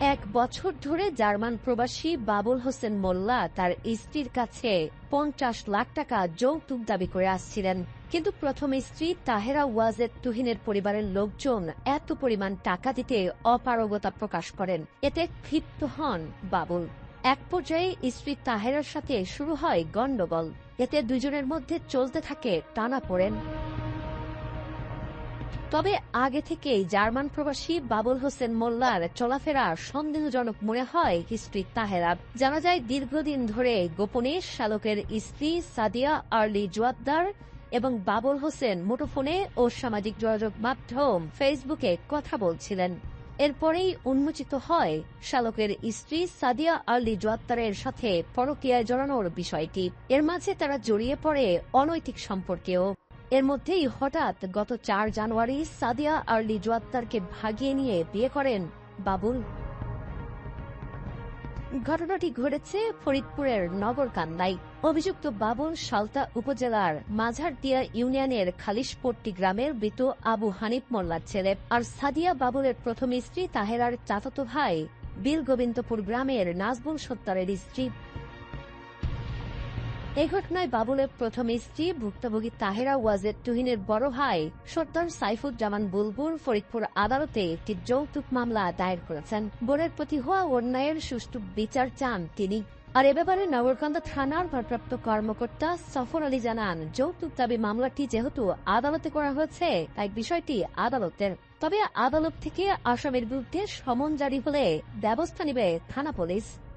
এক বছর ধরে জার্মান প্রবাসী বাবুল হোসেন মোল্লা তার স্ত্রীর কাছে পঞ্চাশ লাখ টাকা যৌতুক দাবি করে আসছিলেন। কিন্তু প্রথম স্ত্রী তাহেরা ওয়াজেদ তুহিনের পরিবারের লোকজন এত পরিমাণ টাকা দিতে অপারগতা প্রকাশ করেন। এতে ক্ষিপ্ত হন বাবুল। এক পর্যায়ে স্ত্রী তাহেরার সাথে শুরু হয় গণ্ডগোল। এতে দুজনের মধ্যে চলতে থাকে টানা পড়েন। তবে আগে থেকেই জার্মান প্রবাসী বাবুল হোসেন মোল্লার চলাফেরা সন্দেহজনক মনে হয় স্ত্রী তাহেরা জানা যায়, দীর্ঘদিন ধরে গোপনে শালকের স্ত্রী সাদিয়া আর্লি জোয়াদ্দার এবং বাবুল হোসেন মুঠোফোনে ও সামাজিক যোগাযোগ মাধ্যম ফেসবুকে কথা বলছিলেন। এরপরেই উন্মোচিত হয় শালকের স্ত্রী সাদিয়া আর্লি জোয়াত্তারের সাথে পরকীয়ায় জড়ানোর বিষয়টি। এর মাঝে তারা জড়িয়ে পড়ে অনৈতিক সম্পর্কেও। এর মধ্যেই হঠাৎ গত চার জানুয়ারি সাদিয়া আর্লি জোয়াত্তারকে ভাগিয়ে নিয়ে বিয়ে করেন বাবুল। ঘটনাটি ঘটেছে ফরিদপুরের নগরকান্দায় অভিযুক্ত বাবুল সালতা উপজেলার মাঝারদিয়া ইউনিয়নের খালিশপট্টি গ্রামের মৃত আবু হানিফ মোল্লার ছেলে আর সাদিয়া বাবুলের প্রথম স্ত্রী তাহেরার চাচাতো ভাই বিল গোবিন্দপুর গ্রামের নাজবুল সত্তারের স্ত্রী। এই ঘটনায় বাবুলের প্রথম স্ত্রী, ভুক্তভোগী তাহেরা ওয়াজেদ তুহিনের বড় ভাই সর্দার সাইফুজ্জামান বুলবুল ফরিদপুর আদালতে একটি যৌতুক মামলা দায়ের করেছেন। বোনের প্রতি হওয়া অন্যায়ের সুষ্ঠু বিচার চান তিনি। আর এ ব্যাপারে নগরকান্দা থানার ভারপ্রাপ্ত কর্মকর্তা সফর আলী জানান, যৌতুক দাবি মামলাটি যেহেতু আদালতে করা হয়েছে, তাই বিষয়টি আদালতের। তবে আদালত থেকে আসামের বিরুদ্ধে সমন জারি হলে ব্যবস্থা নেবে থানা পুলিশ।